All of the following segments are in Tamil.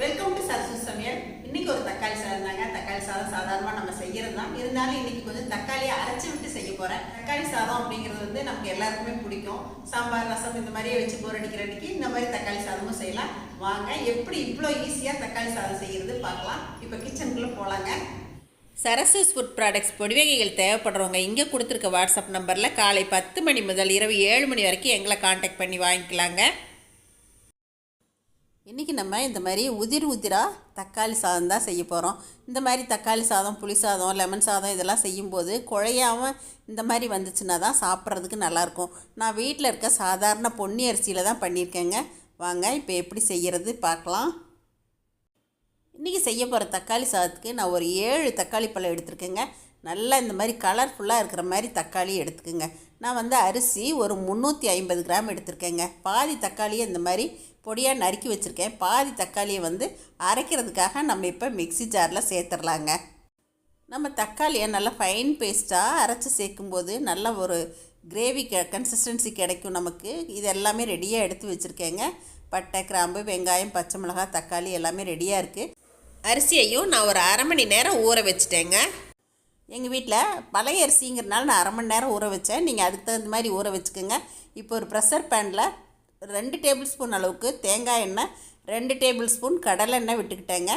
வெல்கம் டு சரசு சமையல். இன்னைக்கு ஒரு தக்காளி சாதம் தாங்க. தக்காளி சாதம் சாதாரணமாக நம்ம செய்யறது தான். இருந்தாலும் இன்னைக்கு கொஞ்சம் தக்காளியை அரைச்சி விட்டு செய்ய போறேன். தக்காளி சாதம் அப்படிங்கிறது வந்து நமக்கு எல்லாருக்குமே பிடிக்கும். சாம்பார் ரசம் இந்த மாதிரியே வச்சு போர் அடிக்கிற அன்னைக்கு இந்த மாதிரி தக்காளி சாதமும் செய்யலாம். வாங்க எப்படி இவ்வளோ ஈஸியாக தக்காளி சாதம் செய்யறது பார்க்கலாம். இப்போ கிச்சனுக்குள்ளே போகலாங்க சரஸ்வஸ் ஃபுட் ப்ராடக்ட்ஸ் பொடிவகைகள் தேவைப்படுறவங்க இங்கே கொடுத்துருக்க வாட்ஸ்அப் நம்பரில் காலை பத்து மணி முதல் இரவு ஏழு மணி வரைக்கும் எங்களை காண்டாக்ட் பண்ணி வாங்கிக்கலாங்க. இன்றைக்கி நம்ம இந்த மாதிரி உதிர் உதிராக தக்காளி சாதம் தான் செய்ய போகிறோம் இந்த மாதிரி தக்காளி சாதம் புளி சாதம் லெமன் சாதம் இதெல்லாம் செய்யும்போது குழையாமல் இந்த மாதிரி வந்துச்சுன்னா தான் சாப்பிட்றதுக்கு நல்லாயிருக்கும். நான் வீட்டில் இருக்க சாதாரண பொன்னி அரிசியில் தான் பண்ணியிருக்கேங்க. வாங்க இப்போ எப்படி செய்கிறது பார்க்கலாம். இன்றைக்கி செய்ய போகிற தக்காளி சாதத்துக்கு நான் ஒரு ஏழு தக்காளி பழம் எடுத்திருக்கேங்க. நல்லா இந்த மாதிரி கலர்ஃபுல்லாக இருக்கிற மாதிரி தக்காளி எடுத்துக்கோங்க. நான் வந்து அரிசி ஒரு முந்நூற்றி ஐம்பது கிராம் எடுத்திருக்கேங்க. பாதி தக்காளியை இந்த மாதிரி பொடியாக நறுக்கி வச்சுருக்கேன். பாதி தக்காளியை வந்து அரைக்கிறதுக்காக நம்ம இப்போ மிக்ஸி ஜாரில் சேர்த்துடலாங்க நம்ம தக்காளியை நல்லா ஃபைன் பேஸ்ட்டாக அரைச்சி சேர்க்கும்போது நல்ல ஒரு கிரேவி க கன்சிஸ்டன்சி கிடைக்கும் நமக்கு. இது எல்லாமே ரெடியாக எடுத்து வச்சுருக்கேங்க. பட்டை கிராம்பு வெங்காயம் பச்சை மிளகாய் தக்காளி எல்லாமே ரெடியாக இருக்குது அரிசியையும் நான் ஒரு அரை மணி நேரம் ஊற வச்சுட்டேங்க. எங்கள் வீட்டில் பழைய அரிசிங்கிறனால நான் அரை மணி நேரம் ஊற வச்சேன். நீங்கள் அதுக்கு தகுந்த மாதிரி ஊற வச்சுக்கோங்க. இப்போ ஒரு ப்ரெஷர் பேனில் ரெண்டு டேபிள் ஸ்பூன் அளவுக்கு தேங்காய் எண்ணெய் ரெண்டு டேபிள் ஸ்பூன் கடலை எண்ணெய் விட்டுக்கிட்டேங்க.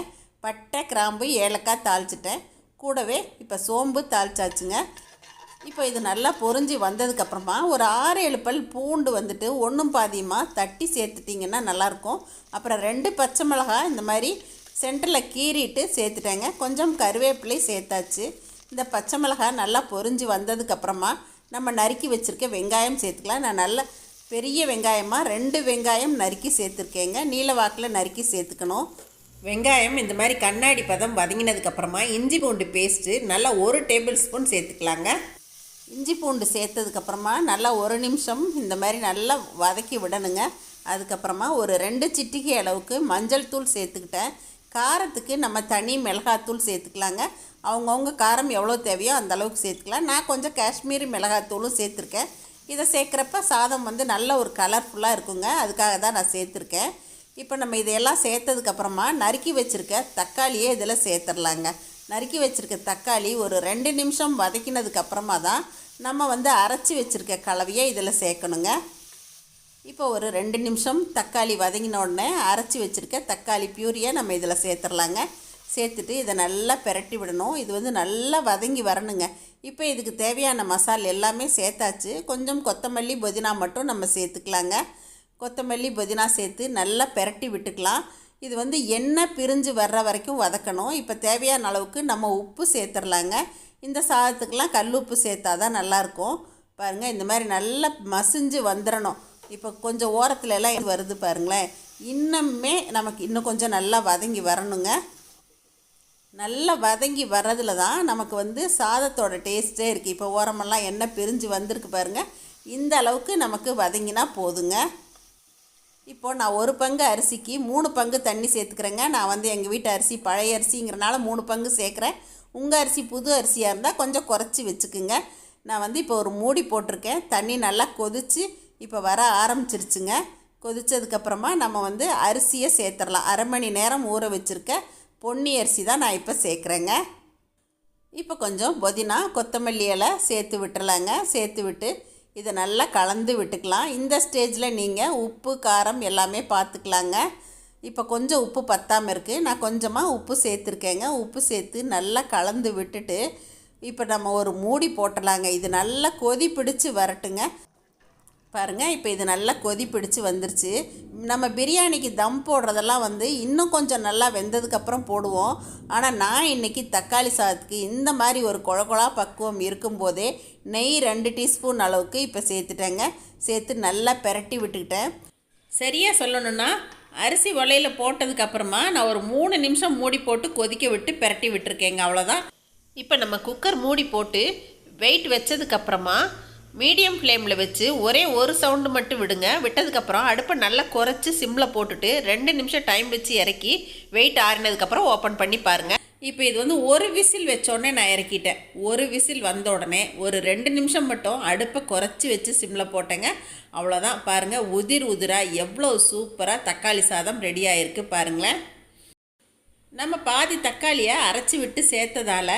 பட்டை கிராம்பு ஏலக்காய் தாளிச்சிட்டேன். கூடவே இப்போ சோம்பு தாளிச்சாச்சுங்க. இப்போ இது நல்லா பொறிஞ்சி வந்ததுக்கப்புறமா ஒரு ஆறு ஏழு பல் பூண்டு வந்துட்டு ஒன்றும் பாதியமாக தட்டி சேர்த்துட்டிங்கன்னா நல்லாயிருக்கும். அப்புறம் ரெண்டு பச்சை மிளகாய் இந்த மாதிரி சென்டரில் கீறிட்டு சேர்த்துட்டேங்க. கொஞ்சம் கருவேப்பிலை சேர்த்தாச்சு. இந்த பச்சை மிளகாய் நல்லா பொரிஞ்சு வந்ததுக்கப்புறமா நம்ம நறுக்கி வச்சுருக்க வெங்காயம் சேர்த்துக்கலாம். நான் நல்ல பெரிய வெங்காயமாக ரெண்டு வெங்காயம் நறுக்கி சேர்த்துருக்கேங்க. நீல வாக்கில் நறுக்கி சேர்த்துக்கணும். வெங்காயம் இந்த மாதிரி கண்ணாடி பதம் வதங்கினதுக்கப்புறமா இஞ்சி பூண்டு பேஸ்ட்டு நல்லா ஒரு டேபிள் ஸ்பூன் சேர்த்துக்கலாங்க. இஞ்சி பூண்டு சேர்த்ததுக்கப்புறமா நல்லா ஒரு நிமிஷம் இந்த மாதிரி நல்லா வதக்கி விடணுங்க. அதுக்கப்புறமா ஒரு ரெண்டு சிட்டிகை அளவுக்கு மஞ்சள் தூள் சேர்த்துக்கிட்டேன். காரத்துக்கு நம்ம தனி மிளகாத்தூள் சேர்த்துக்கலாங்க. அவங்கவுங்க காரம் எவ்வளோ தேவையோ அந்த அளவுக்கு சேர்த்துக்கலாம். நான் கொஞ்சம் காஷ்மீரி மிளகாத்தூளும் சேர்த்துருக்கேன். இதை சேர்க்குறப்ப சாதம் வந்து நல்ல ஒரு கலர்ஃபுல்லாக இருக்குங்க. அதுக்காக தான் நான் சேர்த்துருக்கேன். இப்போ நம்ம இதையெல்லாம் சேர்த்ததுக்கப்புறமா நறுக்கி வச்சுருக்க தக்காளியே இதில் சேர்த்துடலாங்க நறுக்கி வச்சுருக்க தக்காளி ஒரு ரெண்டு நிமிஷம் வதக்கினதுக்கப்புறமா தான் நம்ம வந்து அரைச்சி வச்சுருக்க கலவையை இதில் சேர்க்கணுங்க. இப்போ ஒரு ரெண்டு நிமிஷம் தக்காளி வதங்கின உடனே அரைச்சி வச்சுருக்க தக்காளி பியூரியை நம்ம இதில் சேர்த்துடலாங்க சேர்த்துட்டு இதை நல்லா பெரட்டி விடணும். இது வந்து நல்லா வதங்கி வரணுங்க. இப்போ இதுக்கு தேவையான மசால் எல்லாமே சேர்த்தாச்சு. கொஞ்சம் கொத்தமல்லி புதினா மட்டும் நம்ம சேர்த்துக்கலாங்க. கொத்தமல்லி புதினா சேர்த்து நல்லா பெரட்டி விட்டுக்கலாம். இது வந்து எண்ணெய் பிரிஞ்சு வர்ற வரைக்கும் வதக்கணும். இப்போ தேவையான அளவுக்கு நம்ம உப்பு சேர்த்துடலாங்க. இந்த சாதத்துக்கெலாம் கல் உப்பு சேர்த்தா தான் நல்லாயிருக்கும். பாருங்கள் இந்த மாதிரி நல்லா மசிஞ்சு வந்துடணும் இப்போ கொஞ்சம் ஓரத்துலலாம் இது வருது பாருங்களேன். இன்னுமே நமக்கு இன்னும் கொஞ்சம் நல்லா வதங்கி வரணுங்க. நல்லா வதங்கி வர்றதுல தான் நமக்கு வந்து சாதத்தோட டேஸ்ட்டே இருக்குது இப்போ ஓரமெல்லாம் எண்ணெய் பிரிஞ்சு வந்திருக்கு பாருங்கள் இந்த அளவுக்கு நமக்கு வதங்கினா போதுங்க. இப்போது நான் ஒரு பங்கு அரிசிக்கு மூணு பங்கு தண்ணி சேர்த்துக்கிறேங்க. நான் வந்து எங்கள் வீட்டு அரிசி பழைய அரிசிங்கிறனால மூணு பங்கு சேர்க்குறேன். உங்கள் அரிசி புது அரிசியாக இருந்தால் கொஞ்சம் குறைச்சி வச்சுக்குங்க. நான் வந்து இப்போ ஒரு மூடி போட்டிருக்கேன். தண்ணி நல்லா கொதித்து இப்போ வர ஆரம்பிச்சிருச்சுங்க. கொதித்ததுக்கப்புறமா நம்ம வந்து அரிசியை சேர்த்துடலாம். அரை மணி நேரம் ஊற வச்சுருக்க பொன்னி அரிசி தான் நான் இப்போ சேர்க்குறேங்க. இப்போ கொஞ்சம் புதினா கொத்தமல்லி இலை சேர்த்து விட்டுறலாங்க. சேர்த்து விட்டு இதை நல்லா கலந்து விட்டுக்கலாம். இந்த ஸ்டேஜில் நீங்கள் உப்பு காரம் எல்லாமே பார்த்துக்கலாங்க. இப்போ கொஞ்சம் உப்பு பத்தாமல் இருக்குது நான் கொஞ்சமாக உப்பு சேர்த்துருக்கேங்க. உப்பு சேர்த்து நல்லா கலந்து விட்டுட்டு இப்போ நம்ம ஒரு மூடி போட்டலாங்க. இது நல்லா கொதி பிடிச்சி வரட்டுங்க. பாருங்கள் இப்போ இது நல்லா கொதி பிடிச்சி வந்துருச்சு. நம்ம பிரியாணிக்கு தம் போடுறதெல்லாம் வந்து இன்னும் கொஞ்சம் நல்லா வெந்ததுக்கப்புறம் போடுவோம். ஆனால் நான் இன்றைக்கி தக்காளி சாதத்துக்கு இந்த மாதிரி ஒரு குழகுழா பக்குவம் இருக்கும்போதே நெய் ரெண்டு டீஸ்பூன் அளவுக்கு இப்போ சேர்த்துட்டேங்க. சேர்த்து நல்லா பெரட்டி விட்டுக்கிட்டேன். சரியாக சொல்லணும்னா அரிசி வலையில் போட்டதுக்கப்புறமா நான் ஒரு மூணு நிமிஷம் மூடி போட்டு கொதிக்க விட்டு பெரட்டி விட்டுருக்கேங்க அவ்வளோதான் இப்போ நம்ம குக்கர் மூடி போட்டு வெயிட் வச்சதுக்கப்புறமா மீடியம் ஃப்ளேமில் வச்சு ஒரே ஒரு சவுண்டு மட்டும் விடுங்க. விட்டதுக்கப்புறம் அடுப்பை நல்லா குறைச்சி சிம்மில் போட்டுட்டு ரெண்டு நிமிஷம் டைம் வச்சு இறக்கி வெயிட் ஆறினதுக்கப்புறம் ஓப்பன் பண்ணி பாருங்கள் இப்போ இது வந்து ஒரு விசில் வச்சோடனே நான் இறக்கிட்டேன். ஒரு விசில் வந்த உடனே ஒரு ரெண்டு நிமிஷம் மட்டும் அடுப்பை குறைச்சி வச்சு சிம்மில் போட்டேங்க. அவ்வளோதான் பாருங்கள் உதிர் உதிராக எவ்வளோ சூப்பராக தக்காளி சாதம் ரெடி ஆகிருக்கு பாருங்களேன். நம்ம பாதி தக்காளியை அரைச்சி விட்டு சேர்த்ததால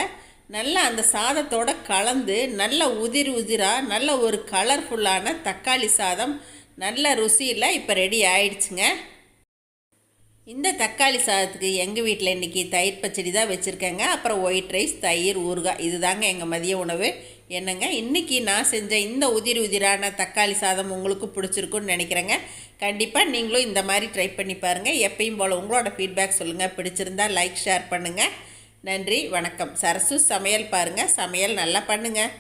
நல்லா அந்த சாதத்தோட கலந்து நல்ல உதிர் உதிராக நல்ல ஒரு கலர்ஃபுல்லான தக்காளி சாதம் நல்ல ருசியில் இப்போ ரெடி ஆயிடுச்சுங்க. இந்த தக்காளி சாதத்துக்கு எங்கள் வீட்டில் இன்றைக்கி தயிர் பச்சடி தான் வச்சுருக்கேங்க. அப்புறம் ஒயிட் ரைஸ் தயிர் ஊறுகாய். இதுதாங்க எங்கள் மதிய உணவு. என்னங்க இன்றைக்கி நான் செஞ்ச இந்த உதிரி உதிரான தக்காளி சாதம் உங்களுக்கு பிடிச்சிருக்குன்னு நினைக்கிறேங்க. கண்டிப்பாக நீங்களும் இந்த மாதிரி ட்ரை பண்ணி பாருங்கள் எப்பயும் போல் உங்களோட ஃபீட்பேக் சொல்லுங்கள் பிடிச்சிருந்தா லைக் ஷேர் பண்ணுங்கள் நன்றி வணக்கம். சரசு சமையல் பாருங்கள் சமையல் நல்லா பண்ணுங்கள்